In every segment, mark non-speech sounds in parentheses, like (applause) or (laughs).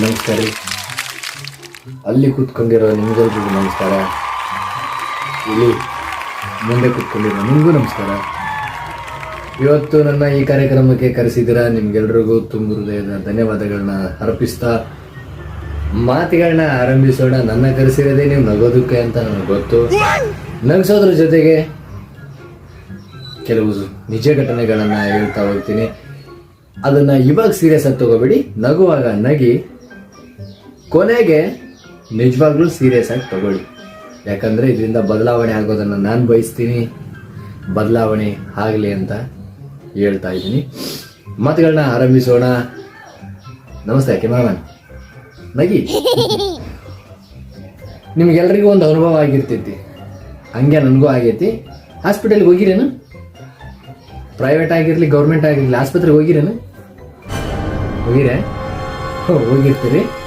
ನಮಸ್ಕಾರ. ಅಲ್ಲಿ ಕೂತ್ಕೊಂಡಿರೋ ನಿಮ್ಗೆಲ್ರಿಗೂ ನಮಸ್ಕಾರ. ಇಲ್ಲಿ ಮುಂದೆ ಕೂತ್ಕೊಂಡಿರೋ ನಿಮಗೂ ನಮಸ್ಕಾರ. ಇವತ್ತು ನನ್ನ ಈ ಕಾರ್ಯಕ್ರಮಕ್ಕೆ ಕರೆಸಿದ್ದೀರಾ ನಿಮ್ಗೆಲ್ರಿಗೂ ತುಂಬ ಹೃದಯದ ಧನ್ಯವಾದಗಳನ್ನ ಅರ್ಪಿಸ್ತಾ ಮಾತುಗಳನ್ನ ಆರಂಭಿಸೋಣ. ನನ್ನ ಕರೆಸಿರೋದೇ ನೀವು ನಗೋದಕ್ಕೆ ಅಂತ ನನಗೆ ಗೊತ್ತು. ನಗಿಸೋದ್ರ ಜೊತೆಗೆ ಕೆಲವು ನಿಜ ಘಟನೆಗಳನ್ನ ಹೇಳ್ತಾ ಹೋಗ್ತೀನಿ. ಅದನ್ನ ಇವಾಗ ಸೀರಿಯಸ್ ಆಗಿ ತಗೋಬೇಡಿ. ನಗುವಾಗ ನಗಿ ಕೊನೆಗೆ ನಿಜವಾಗ್ಲೂ ಸೀರಿಯಸ್ ಆಗಿ ತಗೊಳ್ಳಿ. ಯಾಕಂದ್ರೆ ಇದರಿಂದ ಬದಲಾವಣೆ ಆಗೋದನ್ನ ನಾನು ಬಯಸ್ತೀನಿ. ಬದಲಾವಣೆ ಆಗಲಿ ಅಂತ ಹೇಳ್ತಾ ಇದ್ದೀನಿ. ಮಾತುಗಳನ್ನ ಆರಂಭಿಸೋಣ. ನಮಸ್ತೆ ಕೆಮರಾಮನ್ ನಗಿ. (laughs) ನಿಮ್ಗೆಲ್ರಿಗೂ ಒಂದು ಅನುಭವ ಆಗಿರ್ತೈತಿ. ಹಂಗೆ ನನಗೂ ಆಗೈತಿ. ಹಾಸ್ಪಿಟಲ್ಗೆ ಹೋಗಿರೇನು? ಪ್ರೈವೇಟ್ ಆಗಿರಲಿ ಗೌರ್ಮೆಂಟ್ ಆಗಿರಲಿ ಆಸ್ಪತ್ರೆಗೆ ಹೋಗಿರೇನು? ಹೋಗಿರೇ? ಹೋಗಿರ್ತೀರಿ.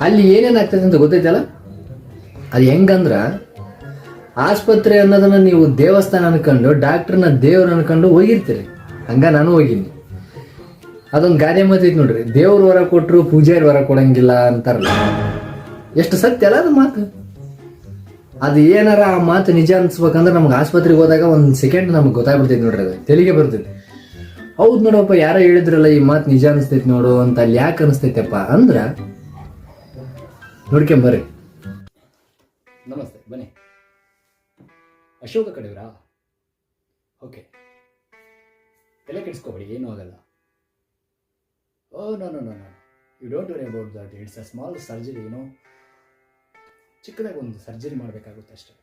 ಅಲ್ಲಿ ಏನೇನಾಗ್ತದೆ ಅಂತ ಗೊತ್ತೈತಲ್ಲ? ಅದು ಹೆಂಗಂದ್ರ ಆಸ್ಪತ್ರೆ ಅನ್ನೋದನ್ನ ನೀವು ದೇವಸ್ಥಾನ ಅನ್ಕೊಂಡು ಡಾಕ್ಟರ್ನ ದೇವ್ರು ಅನ್ಕೊಂಡು ಹೋಗಿರ್ತೀರಿ. ಹಂಗ ನಾನು ಹೋಗಿನಿ. ಅದೊಂದು ಗಾದೆ ಮಾತೈತಿ ನೋಡ್ರಿ. ದೇವ್ರ ವರ ಕೊಟ್ಟರು ಪೂಜಾರಿ ವರ ಕೊಡಂಗಿಲ್ಲ ಅಂತಾರಲ್ಲ. ಎಷ್ಟು ಸತ್ಯ ಅಲ್ಲ ಅದು ಮಾತು? ಅದು ಏನಾರ ಆ ಮಾತು ನಿಜ ಅನ್ಸ್ಬೇಕಂದ್ರೆ ನಮ್ಗೆ ಆಸ್ಪತ್ರೆಗೆ ಹೋದಾಗ ಒಂದು ಸೆಕೆಂಡ್ ನಮ್ಗೆ ಗೊತ್ತಾಗ್ಬಿಡ್ತೈತಿ ನೋಡ್ರಿ ಅದು. ತೆಲಿಗೆ ಬರ್ತೈತಿ. ಹೌದು ನೋಡಪ್ಪ, ಯಾರೋ ಹೇಳಿದ್ರಲ್ಲ ಈ ಮಾತು ನಿಜ ಅನಿಸ್ತೈತಿ ನೋಡು ಅಂತ ಅಲ್ಲಿ ಯಾಕೆ ಅನಿಸ್ತೈತಪ್ಪ ಅಂದ್ರ ನೋಡ್ಕೊಂಬರ್ರಿ. ನಮಸ್ತೆ, ಬನ್ನಿ. ಅಶೋಕ ಕಡೆಯವರಾ? ಓಕೆ. ತಲೆ ಕೆಡಿಸ್ಕೋಬೇಡಿ, ಏನೂ ಆಗಲ್ಲ. ಓ, no no no no. You don't worry about that it's a small surgery ಏನೋ. ಚಿಕ್ಕದಾಗಿ ಒಂದು ಸರ್ಜರಿ ಮಾಡಬೇಕಾಗುತ್ತೆ ಅಷ್ಟೇ.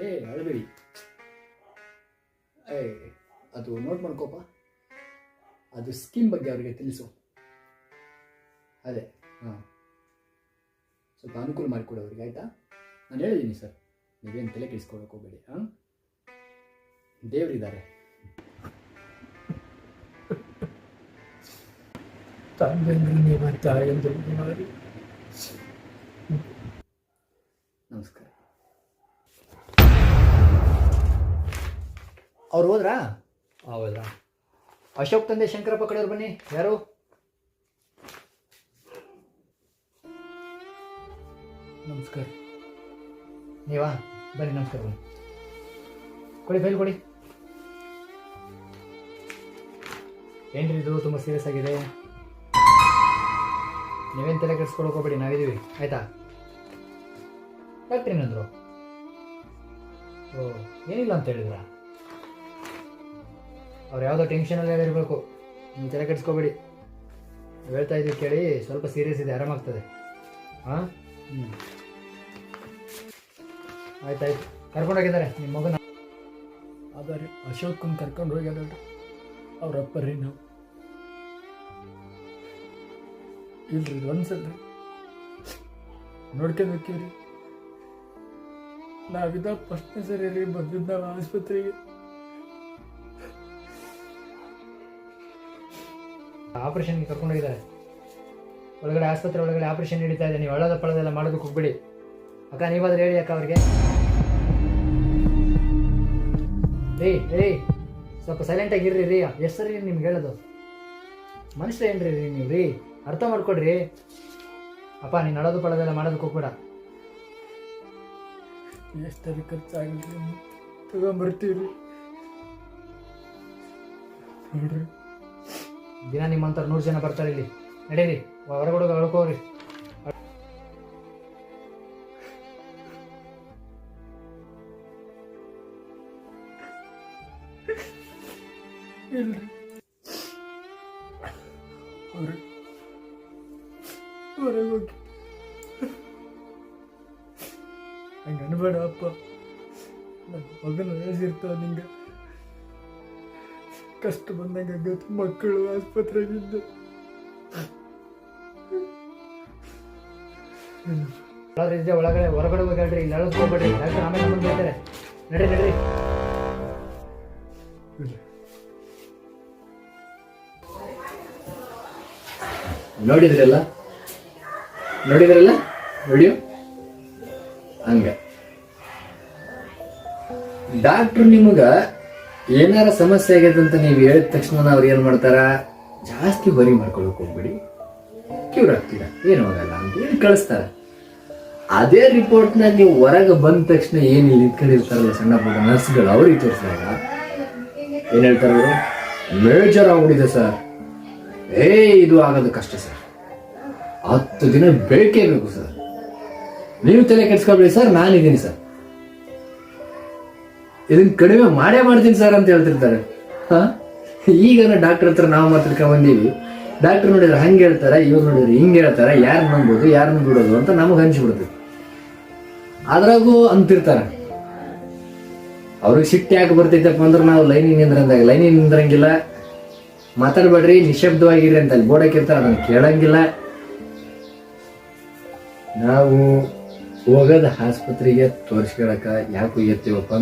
ಏ ಅಳಬೇಡಿ ಏ ಅದು ನೋಟ್ ಮಾಡ್ಕೋಪ ಅದು ಸ್ಕೀಮ್ ಬಗ್ಗೆ ಅವರಿಗೆ ತಿಳಿಸು. ಅದೇ ಹಾಂ. ಸ್ವಲ್ಪ ಅನುಕೂಲ ಮಾಡಿಕೊಡಿ ಅವ್ರಿಗೆ ಆಯಿತಾ? ನಾನು ಹೇಳಿದ್ದೀನಿ ಸರ್. ನೀವೇನು ತಲೆ ಕೆಡಿಸ್ಕೊಳಕ್ಕೆ ಹೋಗಬೇಡಿ ಹಾಂ? ದೇವರಿದ್ದಾರೆ. ನಮಸ್ಕಾರ. ಅವ್ರು ಹೋದ್ರಾ? ಹೌದಾ ಅಶೋಕ್ ತಂದೆ ಶಂಕರಪ್ಪ ಕಡೆಯವ್ರು ಬನ್ನಿ. ಯಾರು? ನಮಸ್ಕಾರ. ನೀವಾ? ಬನ್ನಿ, ನಮಸ್ಕಾರ ಬನ್ನಿ. ಕೊಡಿ, ಫೈಲ್ ಕೊಡಿ. ಏನ್ರಿ ಇದು? ತುಂಬ ಸೀರಿಯಸ್ ಆಗಿದೆ. ನೀವೇನು ತಲೆ ಕೆಡಿಸ್ಕೊಳಕ್ ಹೋಗ್ಬೇಡಿ ನಾವಿದ್ದೀವಿ ಆಯ್ತಾ? ಡಾಕ್ಟ್ರ್ ಏನಂದ್ರು? ಓ, ಏನಿಲ್ಲ ಅಂತ ಹೇಳಿದ್ರ? ಅವ್ರು ಯಾವುದೋ ಟೆನ್ಷನಲ್ಲೇ ಇರಬೇಕು. ನೀವು ತಲೆ ಕೆಡಿಸ್ಕೋಬೇಡಿ. ಹೇಳ್ತಾ ಇದ್ದೀವಿ ಕೇಳಿ, ಸ್ವಲ್ಪ ಸೀರಿಯಸ್ ಇದೆ, ಆರಾಮಾಗ್ತದೆ. ಹಾಂ? ಹ್ಞೂ ಆಯ್ತಾಯ್ತು ಕರ್ಕೊಂಡೋಗಿದ್ದಾರೆ ನಿಮ್ಮ ಮಗನ. ಆದರೆ ಅಶೋಕನ್ ಕರ್ಕೊಂಡು ಹೋಗ್ಯಾರ ಅವ್ರ ಅಪ್ಪರಿ ನಾವು. ಇಲ್ರಿ ಒಂದ್ಸಲ್ರಿ. ಹೋಗ್ತೀವ್ರಿ. ನಾವಿದ್ದ ಫಸ್ಟ್ನೇ ಸರಿ ರೀ ಬಂದಿದ್ದ ಆಸ್ಪತ್ರೆಗೆ. ಆಪರೇಷನ್ಗೆ ಕರ್ಕೊಂಡೋಗಿದ್ದಾರೆ ಒಳಗಡೆ ಆಸ್ಪತ್ರೆ ಒಳಗಡೆ ಆಪರೇಷನ್ ನಡೀತಾ ಇದೆ. ನೀವು ಅಳದ ಪಳದೆಲ್ಲ ಮಾಡೋದಕ್ಕೆ ಹೋಗ್ಬಿಡಿ. ಅಕ್ಕ ನೀವಾದ್ರೆ ಹೇಳಿ ಅಕ್ಕ ಅವ್ರಿಗೆ. ರೀ ರೀ ಸ್ವಲ್ಪ ಸೈಲೆಂಟಾಗಿ ಇರ್ರಿ ರೀ. ಎಷ್ಟು ಸರಿ ನಿಮ್ಗೆ ಹೇಳೋದು? ಮನುಷ್ಯ ಏನ್ರಿ ರೀ ನೀವು ರೀ? ಅರ್ಥ ಮಾಡ್ಕೊಡ್ರಿ. ಅಪ್ಪ, ನೀನು ಅಳೋದು ಪಳದೆಲ್ಲ ಮಾಡೋದಕ್ಕೆ ಹೋಗ್ಬೇಡ. ಎಷ್ಟರಿ ತಗೊಂಬರ್ತೀವಿ ರೀ ನೋಡ್ರಿ. ದಿನ ನಿಮ್ಮಂತ ನೂರು ಜನ ಬರ್ತಾರೆ ಇಲ್ಲಿ. ನಡೀರಿ, ಹೊರಗಡೆ ಹೊಡ್ಕೋರಿ ಇಲ್ರಿ. ಹೊರ ಹೊರಗೆ ಹೋಗಿ. ಹಂಗೆ ಅನ್ಬೇಡ ಅಪ್ಪ ನನ್ನ ಮಗನ ವಯಸ್ಸಿರ್ತಾವ ನಿಂಗೆ. ಕಷ್ಟ ಬಂದಂಗೆ ಆಗತ್ತೆ ಮಕ್ಕಳು ಆಸ್ಪತ್ರೆಗಿದ್ದ ಅಳೋದ್ರಿದ್ರೆ ಒಳಗಡೆ, ಹೊರಗಡೆ ಹೋಗಿ ಹೇಳ್ರಿ, ಇಲ್ಲಿ ಹೋಗ್ಬೇಡ್ರಿ ಡಾಕ್ಟರ್ ಆಮೇಲೆ ನಮ್ಮನ್ನು ಬೈತಾರೆ ನಡಿ ನಡ್ರಿ ನೋಡಿದ್ರಲ್ಲ? ನೋಡಿದ್ರಲ್ಲ? ವಿಡಿಯೋ? ಹಂಗ. ಡಾಕ್ಟ್ರು ನಿಮಗ ಏನಾರ ಸಮಸ್ಯೆ ಆಗ್ಯದ ಅಂತ ನೀವು ಹೇಳಿದ ತಕ್ಷಣ ಅವ್ರು ಏನು ಮಾಡ್ತಾರ? ಜಾಸ್ತಿ ಬರಿ ಮಾಡ್ಕೊಳಕ್ ಹೋಗ್ಬಿಡಿ. ಕ್ಯೂರ್ ಆಗ್ತೀರ? ಏನು ಆಗಲ್ಲ ಅಂತ ಹೇಳಿ ಕಳಿಸ್ತಾರ. ಅದೇ ರಿಪೋರ್ಟ್ನ ನೀವು ಹೊರಗೆ ಬಂದ ತಕ್ಷಣ ಏನು ಇಲ್ಲಿ ನಿಂತ್ಕೊಂಡಿರ್ತಾರಲ್ಲ ಸಣ್ಣ ಪುಟ್ಟ ನರ್ಸ್ಗಳು ಅವ್ರಿಗೆ ತೋರಿಸಿದಾಗ ಏನ್ ಹೇಳ್ತಾರೆ ಅವರು? ಮೇಜರ್ ಆಗ್ಬಿಟ್ಟಿದೆ ಸರ್ ಏ, ಇದು ಆಗೋದು ಕಷ್ಟ ಸರ್ ಹತ್ತು ದಿನ ಬೇಕೇ ಬೇಕು ಸರ್ ನೀವು ತಲೆ ಕೆಡ್ಸ್ಕೊಬೇಡಿ ಸರ್ ನಾನಿದ್ದೀನಿ ಸರ್ ಇದನ್ನ ಕಡಿಮೆ ಮಾಡೇ ಮಾಡ್ತೀನಿ ಸರ್ ಅಂತ ಹೇಳ್ತಿರ್ತಾರೆ. ಈಗ ಡಾಕ್ಟರ್ ಹತ್ರ ನಾವು ಮಾತಾಡ್ಕೊ ಬಂದೀವಿ ಡಾಕ್ಟರ್ ನೋಡಿದ್ರೆ ಹಂಗೆ ಹೇಳ್ತಾರೆ, ಇವ್ರು ನೋಡಿದ್ರೆ ಹಿಂಗೆ ಹೇಳ್ತಾರೆ, ಯಾರು ನಂಬೋದು ಯಾರನ್ನ ಬಿಡೋದು ಅಂತ ನಮಗೆ ಹಂಚ್ಬಿಡ್ತದೆ ಅದ್ರಾಗೂ ಅಂತಿರ್ತಾರೆ. ಅವ್ರಿಗೆ ಸಿಟ್ಟು ಯಾಕೆ ಬರ್ತೈತಪ್ಪ ಅಂದ್ರೆ ನಾವು ಲೈನಿಗೆ ನಿಂದ್ರಂದಾಗ ಲೈನಿಗೆ ನಿಂದ್ರಂಗಿಲ್ಲ ಮಾತಾಡ್ಬೇಡ್ರಿ ನಿಶಬ್ದವಾಗಿರಿ ಅಂತ ಅಲ್ಲಿ ಬೋರ್ಡ್ ಅದನ್ನ ಕೇಳಂಗಿಲ್ಲ. ನಾವು ಹೋಗೋದ ಆಸ್ಪತ್ರೆಗೆ ತೋರಿಸ್ಕೊಳಕ ಯಾಕೆ ಹೋಗಿರ್ತೀವಪ್ಪ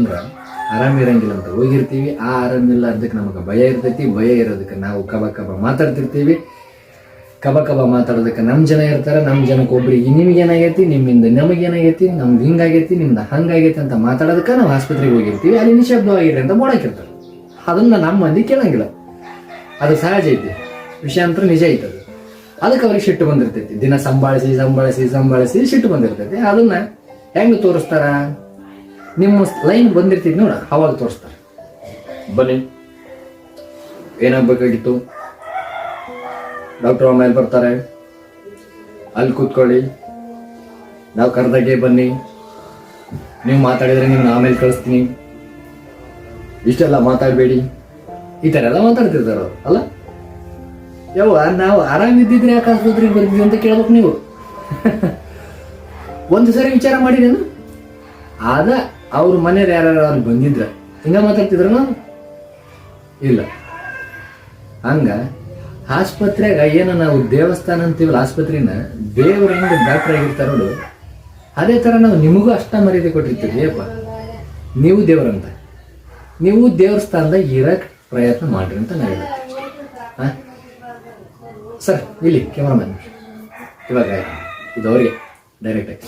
ಆರಾಮ ಇರಂಗಿಲ್ಲ ಅಂತ ಹೋಗಿರ್ತೀವಿ. ಆ ಆರಾಮಿಲ್ಲ ಅದಕ್ಕೆ ನಮಗೆ ಭಯ ಇರ್ತೈತಿ. ಭಯ ಇರೋದಕ್ಕೆ ನಾವು ಕಬ ಕಬ ಮಾತಾಡ್ತಿರ್ತೀವಿ. ಕಬ ಕಬ ಮಾತಾಡೋದಕ್ಕೆ ನಮ್ಮ ಜನ ಇರ್ತಾರೆ. ನಮ್ಮ ಜನಕ್ಕೆ ನಿಮ್ಗೆ ಏನಾಗೈತಿ, ನಿಮ್ಮಿಂದ ನಮಗೆ ನಮ್ಗೆ ಹಿಂಗಾಗೈತಿ, ನಿಮ್ದು ಹಂಗಾಗೈತಿ ಅಂತ ಮಾತಾಡೋದಕ್ಕೆ ನಾವು ಆಸ್ಪತ್ರೆಗೆ ಹೋಗಿರ್ತೀವಿ. ಅಲ್ಲಿ ನಿಶಬ್ದವಾಗಿರಿ ಅಂತ ಮಾಡೋಕಿರ್ತಾರೆ ಅದನ್ನು ನಮ್ಮ ಮಂದಿ ಕೇಳಂಗಿಲ್ಲ. ಅದು ಸಹಜ ಐತಿ. ವಿಷಯ ಅಂತ ನಿಜ ಐತೆ ಅದು ಅದಕ್ಕೆ ಅವ್ರಿಗೆ ಸಿಟ್ಟು ಬಂದಿರ್ತೈತಿ. ದಿನ ಸಂಭಾಳಿಸಿ ಸಂಭಾಳಿಸಿ ಸಂಭಾಳಿಸಿ ಸಿಟ್ಟು ಬಂದಿರ್ತೈತಿ. ಅದನ್ನ ಹೆಂಗ್ ತೋರಿಸ್ತಾರ? ನಿಮ್ಮ ಲೈನ್ ಬಂದಿರ್ತೈತಿ ನೋಡ, ಅವಾಗ ತೋರಿಸ್ತಾರ. ಬನ್ನಿ. ಏನಾಗ್ಬೇಕಾಗಿತ್ತು? ಡಾಕ್ಟರ್ ಆಮೇಲೆ ಬರ್ತಾರೆ. ಅಲ್ಲಿ ಕೂತ್ಕೊಳ್ಳಿ. ನಾವು ಕರೆದಾಗೆ ಬನ್ನಿ. ನೀವು ಮಾತಾಡಿದ್ರೆ ನಿಮ್ನ ಆಮೇಲೆ ಕಳಿಸ್ತೀನಿ. ಇಷ್ಟೆಲ್ಲ ಮಾತಾಡಬೇಡಿ. ಈ ಥರ ಎಲ್ಲ ಮಾತಾಡ್ತಿರ್ತಾರ ಅಲ್ಲ? ಯವ್ವ, ನಾವು ಆರಾಮಿದ್ದಿದ್ರೆ ಯಾಕೆ ಆಸ್ಪತ್ರೆಗೆ ಬರ್ತೀವಿ ಅಂತ ಕೇಳ್ಬೇಕು ನೀವು. (laughs) ಒಂದು ಸರಿ ವಿಚಾರ ಮಾಡಿದೇನು ಆದ ಅವ್ರ ಮನೆಯವ್ರು ಯಾರು ಅವ್ರು ಬಂದಿದ್ರ, ಹಿಂಗ ಮಾತಾಡ್ತಿದ್ರ ನಾನು? ಇಲ್ಲ. ಹಂಗ ಆಸ್ಪತ್ರೆಗ ಏನ ನಾವು ದೇವಸ್ಥಾನ ಅಂತೀವಲ್ಲ ಆಸ್ಪತ್ರೆನ, ದೇವ್ರ ಹೆಂಗೆ ಡಾಕ್ಟರ್ ಆಗಿರ್ತಾರ ನೋಡು, ಅದೇ ತರ ನಾವು ನಿಮಗೂ ಅಷ್ಟ ಮರ್ಯಾದೆ ಕೊಟ್ಟಿರ್ತೀವಿ ಅಪ್ಪ ನೀವು ದೇವರಂತ. ನೀವು ದೇವಸ್ಥಾನದಾಗ ಇರಕ್ಕೆ ಇರಕ್ ಪ್ರಯತ್ನ ಮಾಡ್ರಿ ಅಂತ ನಾನು ಹೇಳ್ತೀನಿ ಹಾ? ಸರ್, ಇಲ್ಲಿ ಕ್ಯಾಮ್ರಾಮನ್. ಇವಾಗ ಇದು ಅವರಿಗೆ ಡೈರೆಕ್ಟಾಗಿ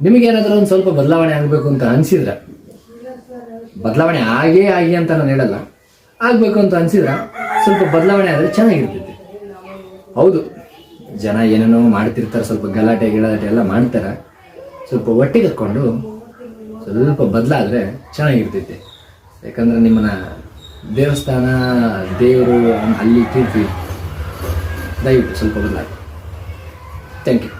ನಿಮಗೇನಾದರೂ ಒಂದು ಸ್ವಲ್ಪ ಬದಲಾವಣೆ ಆಗಬೇಕು ಅಂತ ಅನಿಸಿದ್ರೆ, ಬದಲಾವಣೆ ಆಗೇ ಆಗಿ ಅಂತ ನಾನು ಹೇಳಲ್ಲ. ಆಗಬೇಕು ಅಂತ ಅನಿಸಿದ್ರೆ ಸ್ವಲ್ಪ ಬದಲಾವಣೆ ಆದರೆ ಚೆನ್ನಾಗಿರ್ತೈತಿ ಹೌದು, ಜನ ಏನೇನೋ ಮಾಡ್ತಿರ್ತಾರೆ, ಸ್ವಲ್ಪ ಗಲಾಟೆ, ಗಿಲಾಟೆ ಎಲ್ಲ ಮಾಡ್ತಾರೆ. ಸ್ವಲ್ಪ ಒಟ್ಟಿಗೆ ಹತ್ಕೊಂಡು ಸ್ವಲ್ಪ ಬದಲಾದರೆ ಚೆನ್ನಾಗಿರ್ತೈತಿ ಯಾಕಂದ್ರೆ ನಿಮ್ಮನ್ನ ದೇವಸ್ಥಾನ, ದೇವರು, ಅಲ್ಲಿ ಕೀರ್ತಿ ದಯವಿಟ್ಟು ಸ್ವಲ್ಪ ಬದಲಾಗಿ ಥ್ಯಾಂಕ್ ಯು